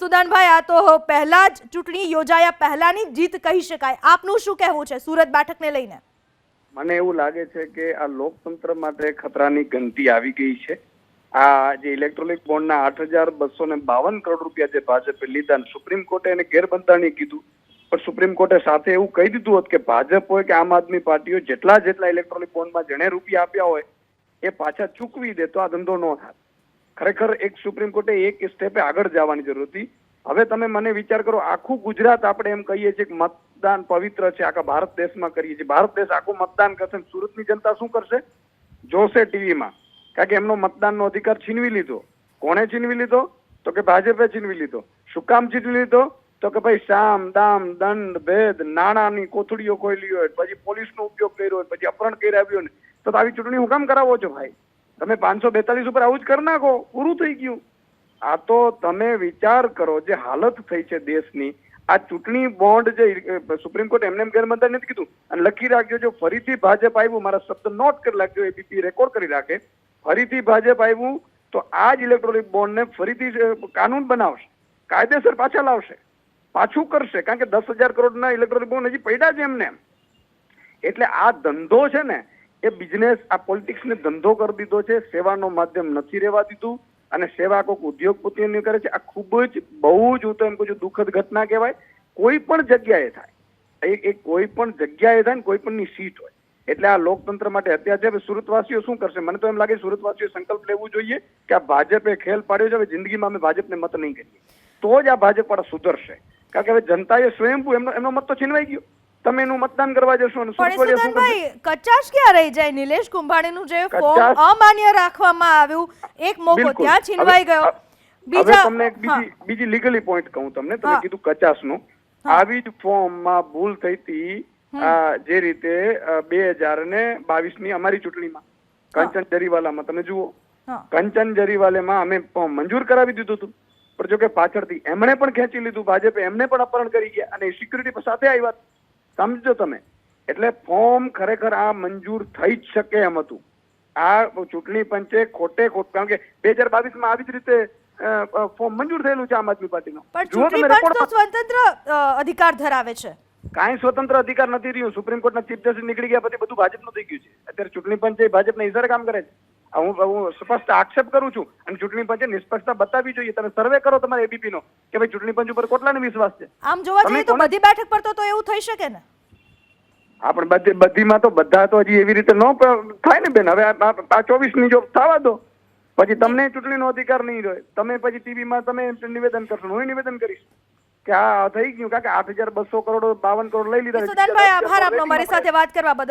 ઈસુદાનભાઈ આ તો પહેલા જ ચૂંટણી યોજાયા પહેલાની જીત કહી શકાય. આપનું શું કહેવું છે સુરત બેઠકને લઈને? મને એવું લાગે છે કે આ લોકતંત્ર માટે ખતરાની ગંતી આવી ગઈ છે. આ જે ઇલેક્ટ્રોનિક બોન્ડના આઠ હજાર બસો ને બાવન કરોડ રૂપિયા જે ભાજપે લીધા સુપ્રીમ કોર્ટે એને ગેરબંધારણીય કીધું. પણ સુપ્રીમ કોર્ટે સાથે એવું કહી દીધું હોત કે ભાજપ હોય કે આમ આદમી પાર્ટીઓ જેટલા જેટલા ઇલેક્ટ્રોનિક બોન્ડમાં જેણે રૂપિયા આપ્યા હોય, એ પાછા ચૂકવી દે તો આ ધંધો ન થાય. ખરેખર એક સુપ્રીમ કોર્ટે એક સ્ટેપે આગળ જવાની જરૂર હતી. હવે તમે મને વિચાર કરો, આખું ગુજરાત આપણે એમ કહીએ છીએ કે મતદાન પવિત્ર છે, આખા ભારત દેશમાં કરીએ છીએ. ભારત દેશ આખું મતદાન કરશે સુરતની જનતા શું કરશે? જોશે ટીવીમાં. કારણ કે એમનો મતદાનનો અધિકાર છીનવી લીધો. કોણે છીનવી લીધો? તો કે ભાજપે છીનવી લીધો. શું કામ છીનવી લીધો? તો કે ભાઈ સામ, દામ, દંડ, ભેદ, નાણાંની કોથળીઓ ખોલી હોય, પછી પોલીસનો ઉપયોગ કર્યો હોય, પછી અપહરણ કરી આવ્યું ને તો આવી ચૂંટણી હું કામ કરાવો છો ભાઈ? તમે પાંચસો બેતાલીસ ઉપર આવું જ કરી નાખો. પૂરું થઈ ગયું. આ તો તમે વિચાર કરો જે હાલત થઈ છે દેશની. આ ચૂંટણી બોન્ડ જે સુપ્રીમ કોર્ટ એમને એમ ગેરબંધાર નથી કીધું. અને લખી રાખજો, જો ફરીથી ભાજપ આવ્યું, મારા શબ્દ નોટ કરી રાખજો એબીપી રેકોર્ડ કરી રાખે. ફરીથી ભાજપ આવ્યું, તો આ જ ઇલેક્ટ્રોનિક બોન્ડને ફરીથી કાનૂન બનાવશે. કાયદેસર પાછા લાવશે. પાછું કરશે. કારણ કે દસ હજાર કરોડના ઇલેક્ટ્રોનિક બોન્ડ હજી પડ્યા છે એમને એમ. એટલે આ ધંધો છે ને એ બિઝનેસ આ પોલિટિક્સને ધંધો કરી દીધો છે. સેવાનો માધ્યમ નથી રહેવા દીધું. અને સેવા કોઈક ઉદ્યોગપતિઓની કરે છે. આ ખૂબ જ બહુ જ હું તો એમ કહું છું દુઃખદ ઘટના કહેવાય. કોઈ પણ જગ્યાએ થાય. એ કોઈ પણ જગ્યાએ થાય ને કોઈ પણની સીટ હોય. એટલે આ લોકતંત્ર માટે અત્યારે છે સુરતવાસીઓ શું કરશે? મને તો એમ લાગે સુરતવાસીઓ સંકલ્પ લેવું જોઈએ કે આ ભાજપે ખેલ પાડ્યો છે. હવે જિંદગીમાં અમે ભાજપને મત નહીં કરીએ. તો જ આ ભાજપ વાળા સુધરશે. કારણ કે હવે જનતાએ સ્વયંભૂ એમનો એમનો મત તો છીનવાઈ ગયો. તમે એનું મતદાન કરવા જશો અને? ઈસુદાનભાઈ કચાશ ક્યાં રહી જાય? નિલેશ કુંભાણીનું જે ફોર્મ અમાન્ય રાખવામાં આવ્યું એક મોકો ત્યાં છીનવાઈ ગયો. બીજા તમને એક બીજી બીજી લીગલી પોઈન્ટ કહું તમને. તમે. કીધું કચાસનું આવી જ ફોર્મમાં ભૂલ થઈ હતી જે રીતે બે હજાર ને બાવીસની અમારી ચૂંટણીમાં. કંચન જરીવાલામાં તમે જુઓ. કંચન જરીવાલેમાં અમે ફોર્મ મંજૂર કરાવી દીધું હતું. પણ જો કે પાછળથી એમણે પણ ખેંચી લીધું. ભાજપે એમને પણ અપહરણ કરી ગયા અને સિક્યુરિટી સાથે આવ્યા. સમજો તમે. એટલે ફોર્મ ખરેખર આ મંજૂર થઈ જ શકે એમ હતું. આ ચૂંટણી પંચે ખોટે ખોટ કારણ કે બે હજાર બાવીસમાં આવી જ રીતે ફોર્મ મંજૂર થયેલું છે આમ આદમી પાર્ટીનો. પણ ચૂંટણી પંચ તો સ્વતંત્ર અધિકાર ધરાવે છે. કાંઈ સ્વતંત્ર અધિકાર નથી રહ્યું. સુપ્રીમ કોર્ટના ચીફ જસ્ટિસ નીકળી ગયા પછી બધું ભાજપનું થઈ ગયું છે. અત્યારે ચૂંટણી પંચે ભાજપના ઇશારે કામ કરે છે. હું હું સ્પષ્ટ આક્ષેપ કરું છું અને ચૂંટણી પંચે નિષ્પક્ષતા બતાવવી જોઈએ. તમે સર્વે કરો તમારે એબીપી નો કે ભાઈ ચૂંટણી પંચ ઉપર કોટલાનો વિશ્વાસ છે? આમ જોવા જઈએ તો બધી બેઠક પર તો એવું થઈ શકે ને? હા પણ બધી બધીમાં તો બધા તો હજી એવી રીતે ન થાય ને બેન. હવે આ ચોવીસની જો થવા દો. પછી તમને ચૂંટણીનો અધિકાર નહીં રહે. તમે પછી ટીવીમાં તમે નિવેદન કરશો હું નિવેદન કરીશ. કે આ થઈ ગયું. કારણ કે આઠ હજાર બસો કરોડ બાવન કરોડ લઈ લીધા આભાર આપનો. મારી સાથે વાત કરવા બદલ.